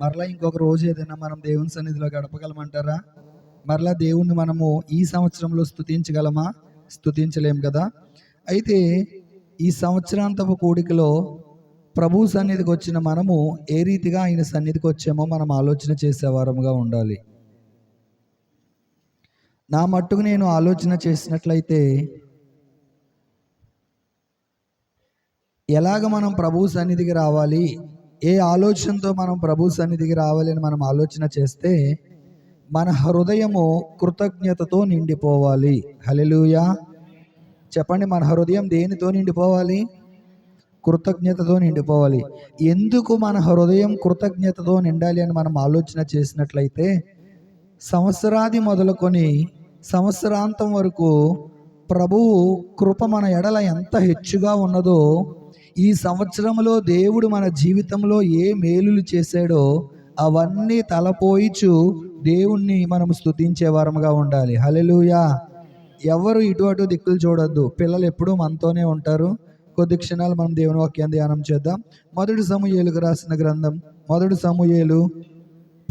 మరలా ఇంకొక రోజు ఏదైనా మనం దేవుని సన్నిధిలో గడపగలమంటారా? మరలా దేవుణ్ణి మనము ఈ సంవత్సరంలో స్థుతించగలమా స్థుతించలేం కదా? అయితే ఈ సంవత్సరాంతపు కూడికలో ప్రభు సన్నిధికి వచ్చిన మనము ఏ రీతిగా ఆయన సన్నిధికి వచ్చామో మనం ఆలోచన చేసేవారముగా ఉండాలి. నా మట్టుకు నేను ఆలోచన చేసినట్లయితే ఎలాగ మనం ప్రభు సన్నిధికి రావాలి? ఏ ఆలోచనతో మనం ప్రభు సన్నిధికి రావాలని మనం ఆలోచన చేస్తే మన హృదయము కృతజ్ఞతతో నిండిపోవాలి. హలెలుయా చెప్పండి మన హృదయం దేనితో నిండిపోవాలి? కృతజ్ఞతతో నిండిపోవాలి. ఎందుకు మన హృదయం కృతజ్ఞతతో నిండాలి అని మనం ఆలోచన చేసినట్లయితే సంవత్సరాది మొదలుకొని సంవత్సరాంతం వరకు ప్రభువు కృప మన ఎడల ఎంత హెచ్చుగా ఉన్నదో ఈ సంవత్సరంలో దేవుడు మన జీవితంలో ఏ మేలులు చేశాడో అవన్నీ తలపోయిచు దేవుణ్ణి మనం స్తుతించే వారముగా ఉండాలి. హలెలుయా ఎవరు ఇటు అటు దిక్కులు చూడొద్దు. పిల్లలు ఎప్పుడూ మనతోనే ఉంటారు. కొద్ది క్షణాలు మనం దేవుని వాక్యాన్ని ధ్యానం చేద్దాం. మొదటి సమూహేలుకు రాసిన గ్రంథం మొదటి సమూహేలు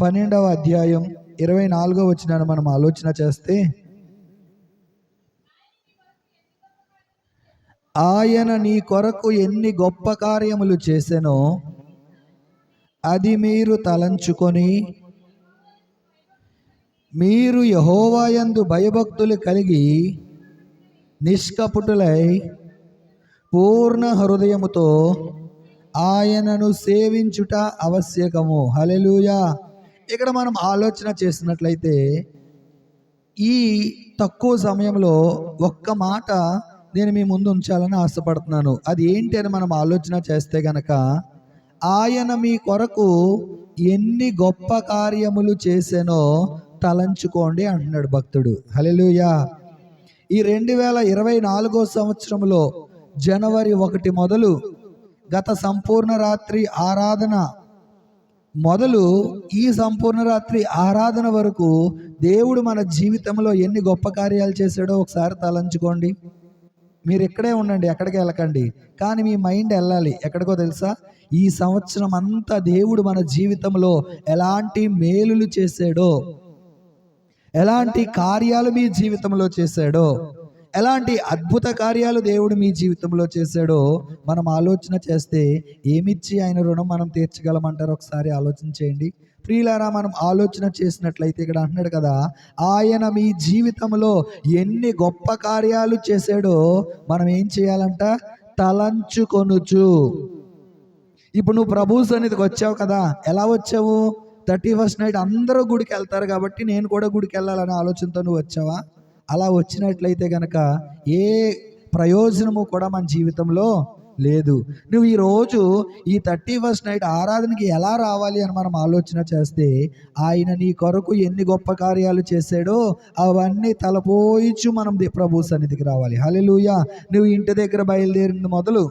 పన్నెండవ అధ్యాయం ఇరవై నాలుగో వచ్చినాను మనం ఆలోచన చేస్తే ఆయన నీ కొరకు ఎన్ని గొప్ప కార్యములు చేసెనో అది మీరు తలంచుకొని మీరు యహోవాయందు భయభక్తులు కలిగి నిష్కపుటులై పూర్ణ హృదయముతో ఆయనను సేవించుట ఆవశ్యకము. హలెలూయా ఇక్కడ మనం ఆలోచన చేసినట్లయితే ఈ తక్కువ సమయంలో ఒక్క మాట నేను మీ ముందు ఉంచాలని ఆశపడుతున్నాను. అది ఏంటి అని మనం ఆలోచన చేస్తే గనక ఆయన మీ కొరకు ఎన్ని గొప్ప కార్యములు చేసానో తలంచుకోండి అంటున్నాడు భక్తుడు. హలెలుయా ఈ రెండు వేల ఇరవై నాలుగో సంవత్సరంలో జనవరి ఒకటి మొదలు గత సంపూర్ణ రాత్రి ఆరాధన మొదలు ఈ సంపూర్ణ రాత్రి ఆరాధన వరకు దేవుడు మన జీవితంలో ఎన్ని గొప్ప కార్యాలు చేశాడో ఒకసారి తలంచుకోండి. మీరు ఇక్కడే ఉండండి ఎక్కడికి వెళ్ళకండి. కానీ మీ మైండ్ వెళ్ళాలి. ఎక్కడికో తెలుసా? ఈ సంవత్సరం అంతా దేవుడు మన జీవితంలో ఎలాంటి మేలులు చేశాడో ఎలాంటి కార్యాలు మీ జీవితంలో చేశాడో ఎలాంటి అద్భుత కార్యాలు దేవుడు మీ జీవితంలో చేశాడో మనం ఆలోచన చేస్తే ఏమిచ్చి ఆయన రుణం మనం తీర్చగలమంటారు? ఒకసారి ఆలోచన చేయండి. ప్రియులారా మనం ఆలోచన చేసినట్లయితే ఇక్కడ అంటున్నాడు కదా ఆయన మీ జీవితంలో ఎన్ని గొప్ప కార్యాలు చేశాడో మనం ఏం చేయాలంట? తలంచుకొనుచు. ఇప్పుడు నువ్వు ప్రభు సన్నిధికి వచ్చావు కదా ఎలా వచ్చావు? థర్టీ ఫస్ట్ నైట్ అందరూ గుడికి వెళ్తారు కాబట్టి నేను కూడా గుడికి వెళ్ళాలనే ఆలోచనతో నువ్వు వచ్చావా? అలా వచ్చినట్లయితే కనుక ఏ ప్రయోజనము కూడా మన జీవితంలో లేదు. నువ్వు ఈరోజు ఈ థర్టీ ఫస్ట్ నైట్ ఆరాధనకి ఎలా రావాలి అని మనం ఆలోచన చేస్తే ఆయన నీ కొరకు ఎన్ని గొప్ప కార్యాలు చేశాడో అవన్నీ తలపోయిచు మనం ప్రభు సన్నిధికి రావాలి. హలెలుయా నువ్వు ఇంటి దగ్గర బయలుదేరింది మొదలు.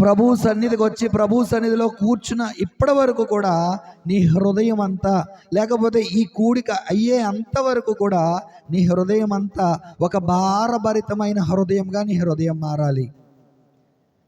ప్రభు సన్నిధికి వచ్చి ప్రభు సన్నిధిలో కూర్చున్న ఇప్పటి వరకు కూడా నీ హృదయం అంతా లేకపోతే ఈ కూడిక అయ్యే అంతవరకు కూడా నీ హృదయం అంతా ఒక భారభరితమైన హృదయంగా నీ హృదయం మారాలి.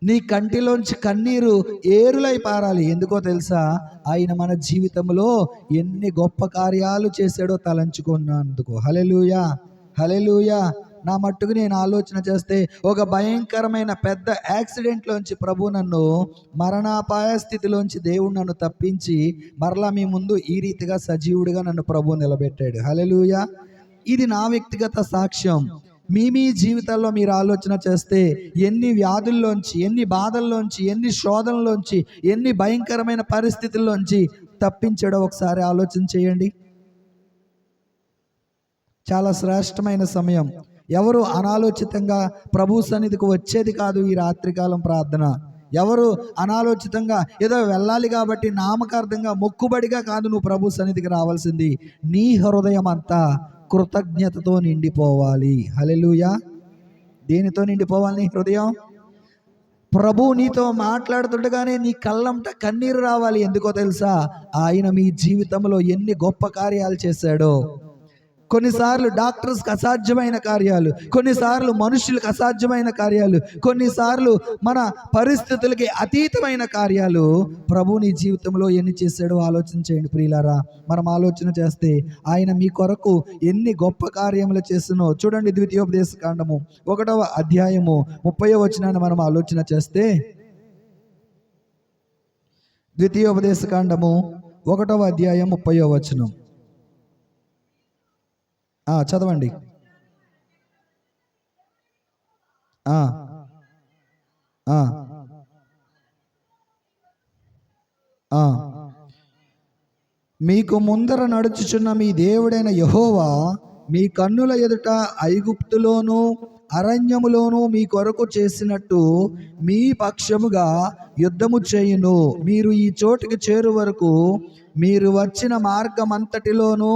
నీ కంటిలోంచి కన్నీరు ఏరులై పారాలి. ఎందుకో తెలుసా? ఆయన మన జీవితంలో ఎన్ని గొప్ప కార్యాలు చేశాడో తలంచుకున్నందుకు. హలెలూయా హలెలూయా నా మట్టుకు నేను ఆలోచన చేస్తే ఒక భయంకరమైన పెద్ద యాక్సిడెంట్లోంచి ప్రభు నన్ను మరణాపాయ స్థితిలోంచి దేవుడు నన్ను తప్పించి మరలా మీ ముందు ఈ రీతిగా సజీవుడిగా నన్ను ప్రభు నిలబెట్టాడు. హలెలూయా ఇది నా వ్యక్తిగత సాక్ష్యం. మీ మీ జీవితాల్లో మీరు ఆలోచన చేస్తే ఎన్ని వ్యాధుల్లోంచి ఎన్ని బాధల్లోంచి ఎన్ని శోధనలోంచి ఎన్ని భయంకరమైన పరిస్థితుల్లోంచి తప్పించాడో ఒకసారి ఆలోచన చేయండి. చాలా శ్రేష్టమైన సమయం. ఎవరు అనాలోచితంగా ప్రభు సన్నిధికి వచ్చేది కాదు ఈ రాత్రికాలం ప్రార్థన. ఎవరు అనాలోచితంగా ఏదో వెళ్ళాలి కాబట్టి నామకార్థంగా మొక్కుబడిగా కాదు నువ్వు ప్రభు సన్నిధికి రావాల్సింది. నీ హృదయం అంతా కృతజ్ఞతతో నిండిపోవాలి. హలెలుయా దేనితో నిండిపోవాలి నీ హృదయం? ప్రభు నీతో మాట్లాడుతుండగానే నీ కళ్ళంట కన్నీరు రావాలి. ఎందుకో తెలుసా? ఆయన మీ జీవితంలో ఎన్ని గొప్ప కార్యాలు చేశాడో. కొన్నిసార్లు డాక్టర్స్కి అసాధ్యమైన కార్యాలు కొన్నిసార్లు మనుషులకు అసాధ్యమైన కార్యాలు కొన్నిసార్లు మన పరిస్థితులకి అతీతమైన కార్యాలు. ప్రభు నీ జీవితంలో ఎన్ని చేశాడో ఆలోచన చేయండి ప్రియులారా. మనం ఆలోచన చేస్తే ఆయన మీ కొరకు ఎన్ని గొప్ప కార్యములు చేస్తున్నో చూడండి ద్వితీయోపదేశ కాండము ఒకటవ అధ్యాయము ముప్పై వచనాన్ని మనం ఆలోచన చేస్తే ద్వితీయోపదేశ కాండము ఒకటవ అధ్యాయం ముప్పయో వచనం. చదవండి. మీకు ముందర నడుచుచున్న మీ దేవుడైన యహోవా మీ కన్నుల ఎదుట ఐగుప్తులోను అరణ్యములోను మీ కొరకు చేసినట్టు మీ పక్షముగా యుద్ధము చేయును. మీరు ఈ చోటుకి చేరు వరకు మీరు వచ్చిన మార్గమంతటిలోనూ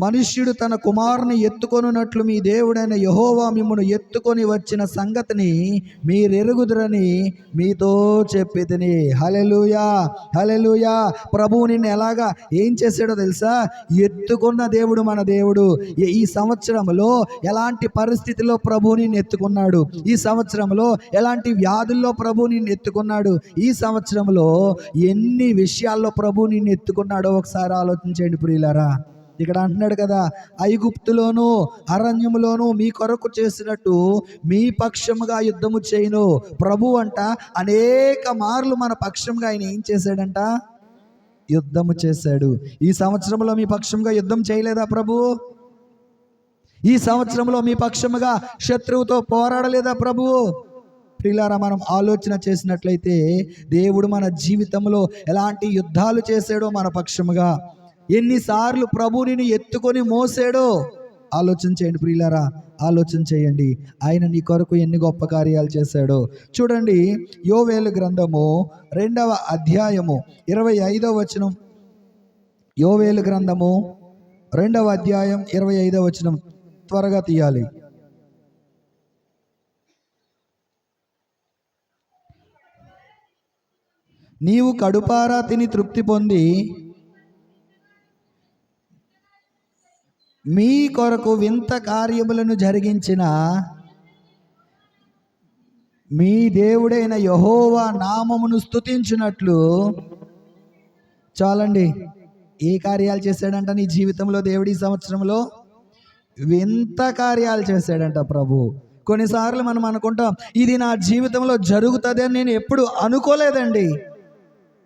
మనుష్యుడు తన కుమారుని ఎత్తుకొనున్నట్లు మీ దేవుడైన యహోవా మిమ్మను ఎత్తుకొని వచ్చిన సంగతిని మీరెరుగుదురని మీతో చెప్పితిని హలెలుయా హలెలుయా ప్రభువు నిన్ను ఎలాగా ఏం చేశాడో తెలుసా? ఎత్తుకున్న దేవుడు మన దేవుడు. ఈ- సంవత్సరంలో ఎలాంటి పరిస్థితిలో ప్రభువుని నిన్ను ఎత్తుకున్నాడు? ఈ సంవత్సరంలో ఎలాంటి వ్యాధుల్లో ప్రభు నిన్ను ఎత్తుకున్నాడు? ఈ సంవత్సరంలో ఎన్ని విషయాల్లో ప్రభు నిన్ను ఎత్తుకున్నాడో ఒకసారి ఆలోచించండి ప్రియులరా. ఇక్కడ అంటున్నాడు కదా ఐగుప్తులోను అరణ్యములోను మీ కొరకు చేసినట్టు మీ పక్షముగా యుద్ధము చేయను. ప్రభు అంట అనేక మార్లు మన పక్షంగా ఆయన ఏం చేశాడంట? యుద్ధము చేశాడు. ఈ సంవత్సరంలో మీ పక్షంగా యుద్ధం చేయలేదా ప్రభు? ఈ సంవత్సరంలో మీ పక్షముగా శత్రువుతో పోరాడలేదా ప్రభు? ప్రిలారా మనం ఆలోచన చేసినట్లయితే దేవుడు మన జీవితంలో ఎలాంటి యుద్ధాలు చేశాడో మన పక్షముగా ఎన్నిసార్లు ప్రభుని ఎత్తుకొని మోసాడో? ఆలోచన చేయండి ప్రియులారా ఆలోచన చేయండి. ఆయన నీ కొరకు ఎన్ని గొప్ప కార్యాలు చేశాడో. చూడండి యోవేలు గ్రంథము రెండవ అధ్యాయము ఇరవై ఐదవ వచనం. యోవేలు గ్రంథము రెండవ అధ్యాయం ఇరవై ఐదవ వచనం. త్వరగా తీయాలి. నీవు కడుపారా తిని తృప్తి పొంది మీ కొరకు వింత కార్యములను జరిగించిన మీ దేవుడైన యహోవా నామమును స్తుతించినట్లు చాలండి. ఏ కార్యాలు చేశాడంట నీ జీవితంలో దేవుడి ఈ సంవత్సరంలో? వింత కార్యాలు చేశాడంట ప్రభు. కొన్నిసార్లు మనం అనుకుంటాం ఇది నా జీవితంలో జరుగుతుంది అని నేను ఎప్పుడు అనుకోలేదండి.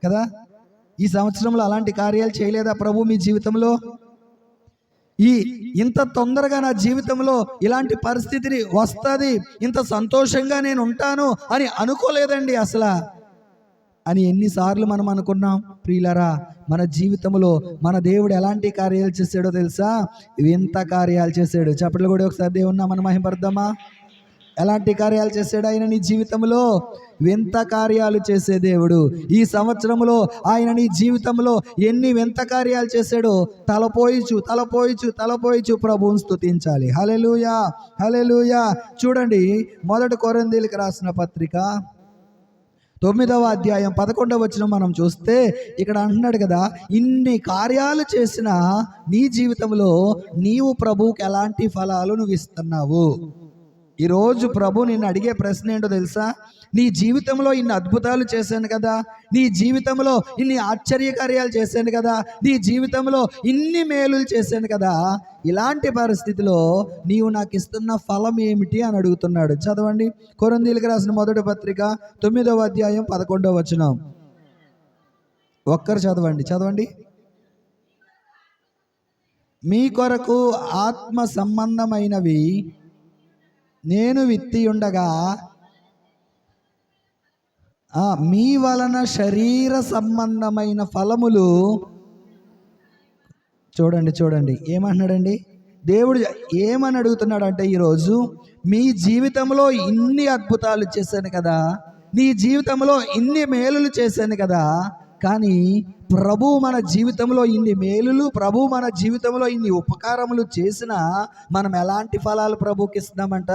కదా? ఈ సంవత్సరంలో అలాంటి కార్యాలు చేయలేదా ప్రభు మీ జీవితంలో? ఈ ఇంత తొందరగా నా జీవితంలో ఇలాంటి పరిస్థితిని వస్తుంది ఇంత సంతోషంగా నేను ఉంటాను అని అనుకోలేదండి అసలు. అని ఎన్నిసార్లు మనం అనుకున్నాం ప్రియులరా మన జీవితంలో మన దేవుడు ఎలాంటి కార్యాలు చేశాడో తెలుసా? వింత కార్యాలు చేశాడు? చప్పట్లు కూడా ఒకసారి దేవున్నా మనం మహిమపడదామా ఎలాంటి కార్యాలు చేశాడు ఆయన నీ జీవితంలో? వింత కార్యాలు చేసే దేవుడు. ఈ సంవత్సరంలో ఆయన నీ జీవితంలో ఎన్ని వింత కార్యాలు చేశాడో? తలపోయిచు తలపోయిచు తలపోయిచు ప్రభువుని స్తుతించాలి. హలెలుయా హలెలుయా చూడండి మొదటి కొరందీలకు రాసిన పత్రిక తొమ్మిదవ అధ్యాయం పదకొండవ వచ్చిన మనం చూస్తే ఇక్కడ అంటున్నాడు కదా ఇన్ని కార్యాలు చేసిన నీ జీవితంలో నీవు ప్రభువుకి ఎలాంటి ఫలాలు నువ్వు ఇస్తున్నావు? ఈరోజు ప్రభు నిన్ను అడిగే ప్రశ్న ఏంటో తెలుసా? నీ జీవితంలో ఇన్ని అద్భుతాలు చేశాను కదా నీ జీవితంలో ఇన్ని ఆశ్చర్యకార్యాలు చేశాను కదా నీ జీవితంలో ఇన్ని మేలులు చేశాను కదా ఇలాంటి పరిస్థితిలో నీవు నాకు ఇస్తున్న ఫలం ఏమిటి అని అడుగుతున్నాడు. చదవండి. కొరందీలకు రాసిన మొదటి పత్రిక తొమ్మిదవ అధ్యాయం పదకొండవ వచనం. ఒక్కరు చదవండి. చదవండి. మీ కొరకు ఆత్మ సంబంధమైనవి నేను విత్తి ఉండగా మీ వలన శరీర సంబంధమైన ఫలములు చూడండి చూడండి. ఏమంటున్నాడండి? దేవుడు ఏమని అడుగుతున్నాడు అంటే ఈరోజు మీ జీవితంలో ఇన్ని అద్భుతాలు చేశాను కదా నీ జీవితంలో ఇన్ని మేలులు చేశాను కదా కానీ ప్రభు మన జీవితంలో ఇన్ని మేలులు ప్రభు మన జీవితంలో ఇన్ని ఉపకారములు చేసినా మనం ఎలాంటి ఫలాలు ప్రభుకి ఇస్తున్నామంట?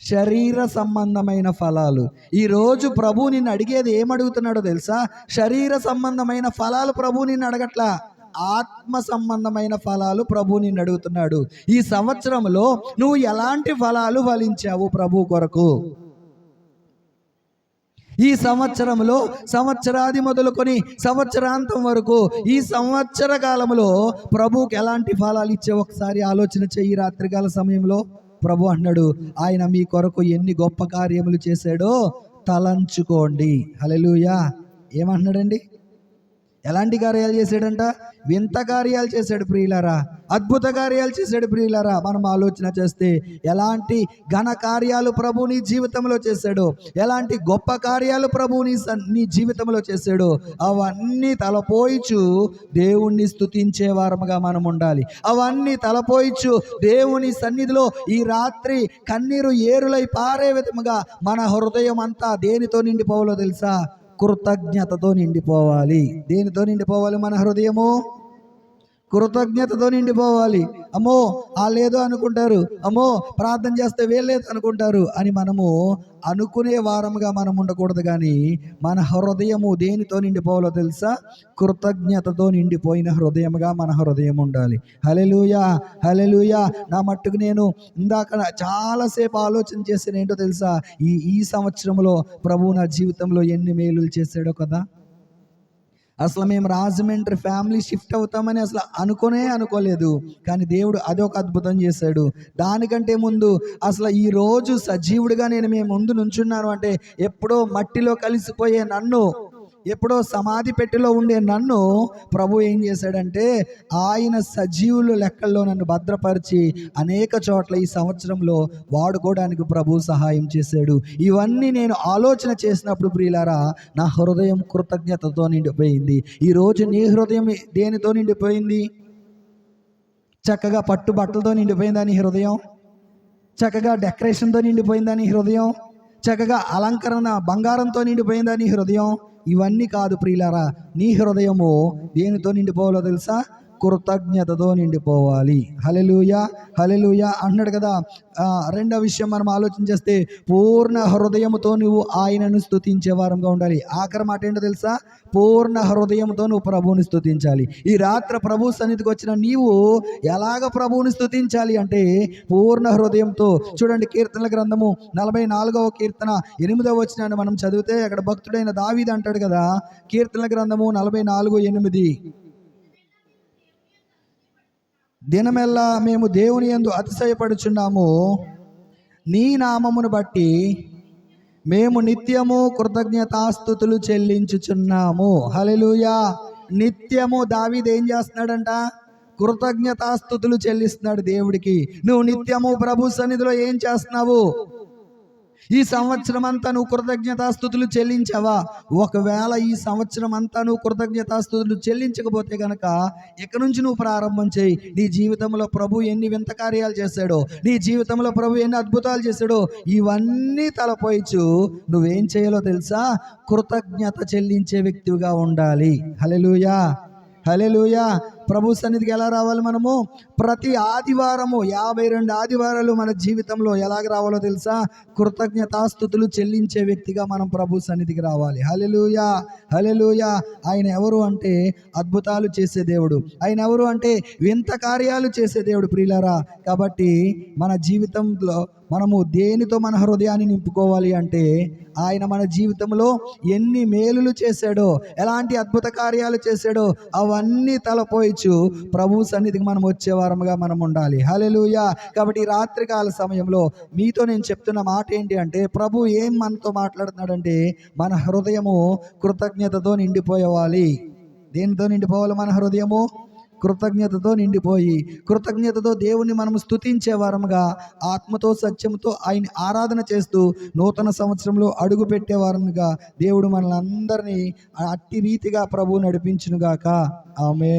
శరీర సంబంధమైన ఫలాలు. ఈరోజు ప్రభు నిన్ను అడిగేది ఏమడుగుతున్నాడో తెలుసా? శరీర సంబంధమైన ఫలాలు ప్రభు నిన్ను అడగట్లా. ఆత్మ సంబంధమైన ఫలాలు ప్రభు నిన్ను అడుగుతున్నాడు. ఈ సంవత్సరంలో నువ్వు ఎలాంటి ఫలాలు ఫలించావు ప్రభు కొరకు? ఈ సంవత్సరంలో సంవత్సరాది మొదలుకొని సంవత్సరాంతం వరకు ఈ సంవత్సర కాలంలో ప్రభువుకి ఎలాంటి ఫలాలు ఇచ్చే ఒకసారి ఆలోచన చెయ్యి రాత్రికాల సమయంలో. ప్రభు అన్నాడు ఆయన మీ కొరకు ఎన్ని గొప్ప కార్యములు చేశాడో తలంచుకోండి. హలెలుయా ఏమంటున్నాడండి? ఎలాంటి కార్యాలు చేశాడంట? వింత కార్యాలు చేశాడు ప్రియులారా. అద్భుత కార్యాలు చేశాడు ప్రియులారా. మనం ఆలోచన చేస్తే ఎలాంటి ఘన కార్యాలు ప్రభు నీ జీవితంలో చేశాడు ఎలాంటి గొప్ప కార్యాలు ప్రభు నీ నీ జీవితంలో చేశాడు అవన్నీ తలపోయిచు దేవుణ్ణి స్థుతించే వారముగా మనం ఉండాలి. అవన్నీ తలపోయిచు దేవుని సన్నిధిలో ఈ రాత్రి కన్నీరు ఏరులై పారే విధముగా మన హృదయం అంతా దేనితో నిండిపోవాలో తెలుసా? కృతజ్ఞతతో నిండిపోవాలి. దేనితో నిండిపోవాలి మన హృదయము? కృతజ్ఞతతో నిండిపోవాలి. అమ్మో ఆ లేదు అనుకుంటారు. అమ్మో ప్రార్థన చేస్తే వేయలేదు అనుకుంటారు అని మనము అనుకునే వారముగా మనం ఉండకూడదు కానీ మన హృదయము దేనితో నిండిపోవాలో తెలుసా? కృతజ్ఞతతో నిండిపోయిన హృదయముగా మన హృదయం ఉండాలి. హలెలుయా హలెలుయా నా మట్టుకు నేను ఇందాక చాలాసేపు ఆలోచన చేసిన ఏంటో తెలుసా? ఈ ఈ సంవత్సరంలో ప్రభు నా జీవితంలో ఎన్ని మేలులు చేశాడో కదా? అసలు మేము రాజమండ్రి ఫ్యామిలీ షిఫ్ట్ అవుతామని అసలు అనుకోనే అనుకోలేదు. కానీ దేవుడు అదొక అద్భుతం చేశాడు. దానికంటే ముందు అసలు ఈ రోజు సజీవుడిగా నేను మేము ముందు నుంచున్నాను అంటే ఎప్పుడో మట్టిలో కలిసిపోయే నన్ను ఎప్పుడో సమాధి పెట్టెలో ఉండే నన్ను ప్రభు ఏం చేశాడంటే ఆయన సజీవుల లెక్కల్లో నన్ను భద్రపరిచి అనేక చోట్ల ఈ సంవత్సరంలో వాడుకోవడానికి ప్రభు సహాయం చేశాడు. ఇవన్నీ నేను ఆలోచన చేసినప్పుడు ప్రియులారా నా హృదయం కృతజ్ఞతతో నిండిపోయింది. ఈరోజు నీ హృదయం దేనితో నిండిపోయింది? చక్కగా పట్టు బట్టలతో నిండిపోయిందా నీ హృదయం? చక్కగా డెకరేషన్తో నిండిపోయిందా నీ హృదయం? చక్కగా అలంకరణ బంగారంతో నిండిపోయిందా నీ హృదయం? ఇవన్నీ కాదు ప్రియులారా నీ హృదయము దేనితో నిండిపోవాలో తెలుసా? కృతజ్ఞతతో నిండిపోవాలి. హలెలుయ హలెలుయ అంటున్నాడు కదా. రెండో విషయం మనం ఆలోచన చేస్తే పూర్ణ హృదయంతో నువ్వు ఆయనను స్తుతించే వారంగా ఉండాలి. ఆఖరి మాట ఏంటో తెలుసా? పూర్ణ హృదయంతో నువ్వు ప్రభువుని స్థుతించాలి ఈ రాత్రి ప్రభు సన్నిధికి వచ్చిన నీవు ఎలాగ ప్రభువుని స్తుతించాలి అంటే పూర్ణ హృదయంతో చూడండి కీర్తనల గ్రంథము నలభై నాలుగవ కీర్తన ఎనిమిదవ వచ్చినాన్ని మనం చదివితే అక్కడ భక్తుడైన దావీది అంటాడు కదా. కీర్తనల గ్రంథము నలభై నాలుగు ఎనిమిది. దినమెల్లా మేము దేవుని యందు అతిశయపడుచున్నాము. నీ నామమును బట్టి మేము నిత్యము కృతజ్ఞతాస్థుతులు చెల్లించుచున్నాము. హలెలుయా నిత్యము దావీదు ఏం చేస్తున్నాడంట? కృతజ్ఞతాస్థుతులు చెల్లిస్తున్నాడు దేవుడికి. నువ్వు నిత్యము ప్రభు సన్నిధిలో ఏం చేస్తున్నావు? ఈ సంవత్సరం అంతా నువ్వు కృతజ్ఞతాస్థుతులు చెల్లించావా? ఒకవేళ ఈ సంవత్సరం అంతా నువ్వు కృతజ్ఞతాస్థుతులు చెల్లించకపోతే గనక ఇక నుంచి నువ్వు ప్రారంభం చేయి. నీ జీవితంలో ప్రభు ఎన్ని వింత కార్యాలు చేశాడో నీ జీవితంలో ప్రభు ఎన్ని అద్భుతాలు చేశాడో ఇవన్నీ తలపోయిచు. నువ్వేం చేయాలో తెలుసా? కృతజ్ఞత చెల్లించే వ్యక్తిగా ఉండాలి. హలెలుయా హలెలుయా ప్రభు సన్నిధికి ఎలా రావాలి మనము? ప్రతి ఆదివారము యాభై రెండు ఆదివారాలు మన జీవితంలో ఎలాగ రావాలో తెలుసా? కృతజ్ఞతాస్థుతులు చెల్లించే వ్యక్తిగా మనం ప్రభు సన్నిధికి రావాలి. హలెలుయా హలెలుయా ఆయన ఎవరు అంటే అద్భుతాలు చేసే దేవుడు. ఆయన ఎవరు అంటే వింత కార్యాలు చేసే దేవుడు ప్రియులారా. కాబట్టి మన జీవితంలో మనము దేనితో మన హృదయాన్ని నింపుకోవాలి అంటే ఆయన మన జీవితంలో ఎన్ని మేలులు చేశాడో ఎలాంటి అద్భుత కార్యాలు చేశాడో అవన్నీ తలపోయి తలపోయిచు ప్రభు సన్నిధికి మనం వచ్చే వారముగా మనం ఉండాలి. హలెలుయా కాబట్టి ఈ రాత్రికాల సమయంలో మీతో నేను చెప్తున్న మాట ఏంటి అంటే ప్రభు ఏం మనతో మాట్లాడుతున్నాడంటే మన హృదయము కృతజ్ఞతతో నిండిపోయేవాలి దేనితో నిండిపోవాలి మన హృదయము? కృతజ్ఞతతో నిండిపోయి కృతజ్ఞతతో దేవుణ్ణి మనం స్తుతించే వారముగా ఆత్మతో సత్యంతో ఆయన ఆరాధన చేస్తూ నూతన సంవత్సరంలో అడుగు పెట్టే వారముగా దేవుడు మనల్ని అందరినీ అట్టి రీతిగా ప్రభువు నడిపించునుగాక. ఆమె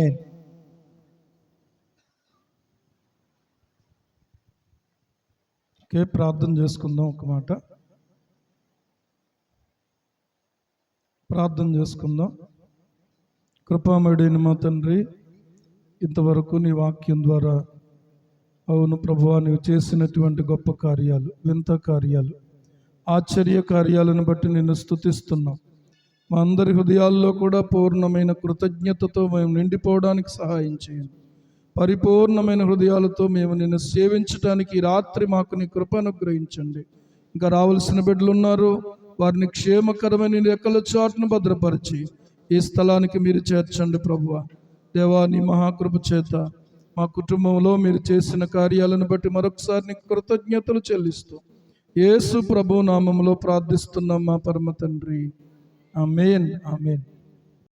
ఓకే ప్రార్థన చేసుకుందాం ఒక మాట. ప్రార్థన చేసుకుందాం. కృపామయుడైన మా తండ్రి ఇంతవరకు నీ వాక్యం ద్వారా అవును ప్రభువా నీవు చేసినటువంటి గొప్ప కార్యాలు వింత కార్యాలు ఆశ్చర్య కార్యాలను బట్టి నిన్ను స్థుతిస్తున్నాం మా అందరి హృదయాల్లో కూడా పూర్ణమైన కృతజ్ఞతతో మేము నిండిపోవడానికి సహాయం చేయండి. పరిపూర్ణమైన హృదయాలతో మేము నిన్ను సేవించడానికి రాత్రి మాకు నీ కృప అనుగ్రహించండి. ఇంకా రావాల్సిన బిడ్డలు ఉన్నారు. వారిని క్షేమకరమైన రెక్కల చాటును భద్రపరిచి ఈ స్థలానికి మీరు చేర్చండి ప్రభువ. దేవా నీ మహాకృప చేత మా కుటుంబంలో మీరు చేసిన కార్యాలను బట్టి మరొకసారి నీకు కృతజ్ఞతలు చెల్లిస్తూ యేసు ప్రభు నామములో ప్రార్థిస్తున్నాం మా పరమ తండ్రి. ఆమెన్. ఆమెన్.